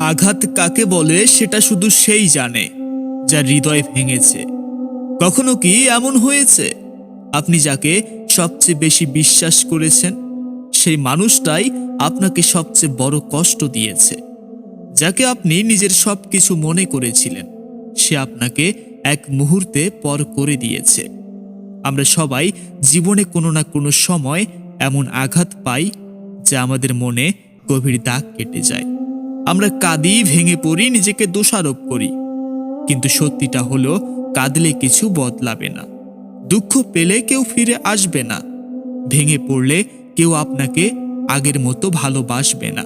আঘাত কাকে বলে সেটা শুধু সেই জানে, যার হৃদয় ভেঙেছে। কখনো কি এমন হয়েছে? আপনি যাকে সবচেয়ে বেশি বিশ্বাস করেছেন, সেই মানুষটাই আপনাকে সবচেয়ে বড় কষ্ট দিয়েছে। যাকে আপনি নিজের সব কিছু মনে করেছিলেন, সে আপনাকে এক মুহূর্তে পর করে দিয়েছে। আমরা সবাই জীবনে কোনো না কোনো সময় এমন আঘাত পাই, যা আমাদের মনে গভীর দাগ কেটে যায়। আমরা কাঁদি ভেঙে পড়ি, নিজেকে দোষারোপ করি। কিন্তু সত্যিটা হলো, কাঁদলে কিছু বদলাবে না। দুঃখ পেলে কেউ ফিরে আসবে না। ভেঙে পড়লে কেউ আপনাকে আগের মতো ভালোবাসবে না।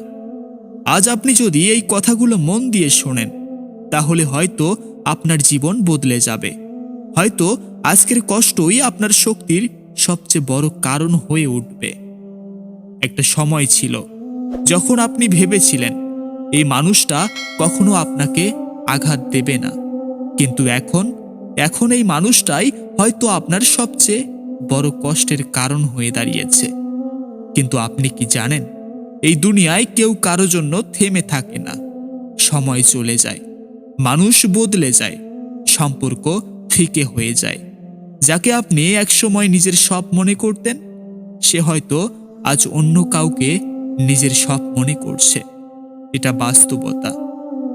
আজ আপনি যদি এই কথাগুলো মন দিয়ে শোনেন, তাহলে হয়তো আপনার জীবন বদলে যাবে। হয়তো আজকের কষ্টই আপনার শক্তির সবচেয়ে বড় কারণ হয়ে উঠবে। একটা সময় ছিল, যখন আপনি ভেবেছিলেন এই মানুষটা কখনো আপনাকে আঘাত দেবে না। কিন্তু এখন এখন এই মানুষটাই হয়তো আপনার সবচেয়ে বড় কষ্টের কারণ হয়ে দাঁড়িয়েছে। কিন্তু আপনি কি জানেন, এই দুনিয়ায় কেউ কারও জন্য থেমে থাকে না। সময় চলে যায়, মানুষ বদলে যায়, সম্পর্ক ফিকে হয়ে যায়। যাকে আপনি একসময় নিজের সব মনে করতেন, সে হয়তো আজ অন্য কাউকে নিজের সব মনে করছে। এটা বাস্তবতা।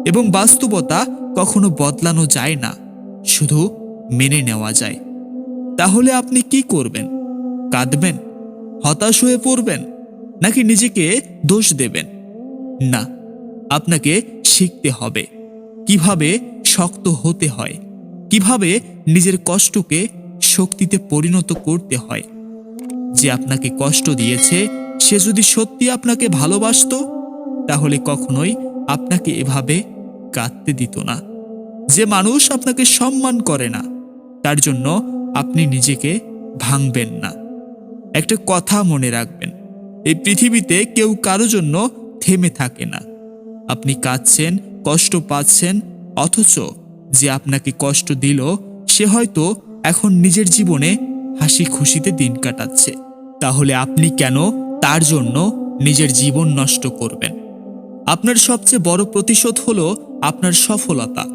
এবং বাস্তবতা কখনো বদলানো যায় না, শুধু মেনে নেওয়া যায়। তাহলে আপনি কি করবেন? কাঁদবেন? হতাশ হয়ে পড়বেন? নাকি নিজেকে দোষ দেবেন? না, আপনাকে শিখতে হবে কীভাবে শক্ত হতে হয়, কীভাবে নিজের কষ্টকে শক্তিতে পরিণত করতে হয়। যে আপনাকে কষ্ট দিয়েছে, সে যদি সত্যি আপনাকে ভালোবাসতো তাহলে কখনোই আপনাকে এভাবে কাঁদতে দিত না। যে মানুষ আপনাকে সম্মান করে না, তার জন্য আপনি নিজেকে ভাঙবেন না। একটা কথা মনে রাখবেন, এই পৃথিবীতে কেউ কারও জন্য থেমে থাকে না। আপনি কাঁদছেন, কষ্ট পাচ্ছেন, অথচ যে আপনাকে কষ্ট দিল, সে হয়তো এখন নিজের জীবনে হাসি খুশিতে দিন কাটাচ্ছে। তাহলে আপনি কেন তার জন্য নিজের জীবন নষ্ট করবেন? আপনার সবচেয়ে বড় প্রতিশোধ হলো আপনার সফলতা।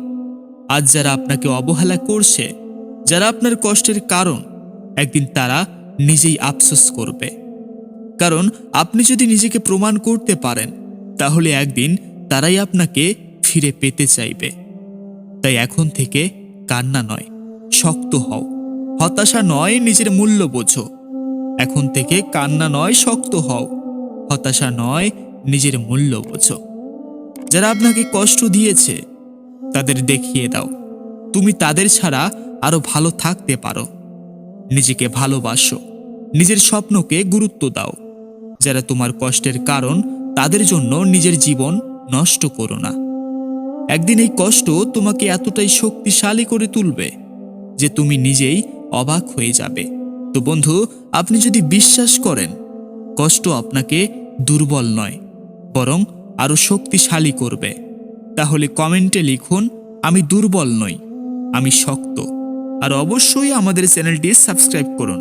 আজ যারা আপনাকে অবহেলা করছে, যারা আপনার কষ্টের কারণ, একদিন তারা নিজেই আফসোস করবে। কারণ আপনি যদি নিজেকে প্রমাণ করতে পারেন, তাহলে একদিন তারাই আপনাকে ফিরে পেতে চাইবে। তাই এখন থেকে কান্না নয়, শক্ত হও। হতাশা নয়, নিজের মূল্য বোঝো। এখন থেকে কান্না নয়, শক্ত হও। হতাশা নয় নিজের মূল্য বোঝো। যারা আপনাকে কষ্ট দিয়েছে, তাদের দেখিয়ে দাও। তুমি তাদের ছাড়া আরও ভালো থাকতে পারো। নিজেকে ভালোবাসো। নিজের স্বপ্নকে গুরুত্ব দাও। যারা তোমার কষ্টের কারণ, তাদের জন্য নিজের জীবন নষ্ট করো না। একদিন এই কষ্ট তোমাকে এতটাই শক্তিশালী করে তুলবে যে তুমি নিজেই অবাক হয়ে যাবে। তো বন্ধু, আপনি যদি বিশ্বাস করেন, কষ্ট আপনাকে দুর্বল নয় বরং আরও শক্তিশালী করবে। তাহলে কমেন্টে লিখুন, আমি দুর্বল নই, আমি শক্ত। আর অবশ্যই আমাদের চ্যানেলটি সাবস্ক্রাইব করুন,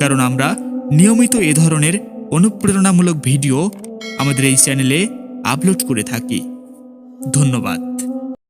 কারণ আমরা নিয়মিত এ ধরনের অনুপ্রেরণামূলক ভিডিও আমাদের এই চ্যানেলে আপলোড করে থাকি। ধন্যবাদ।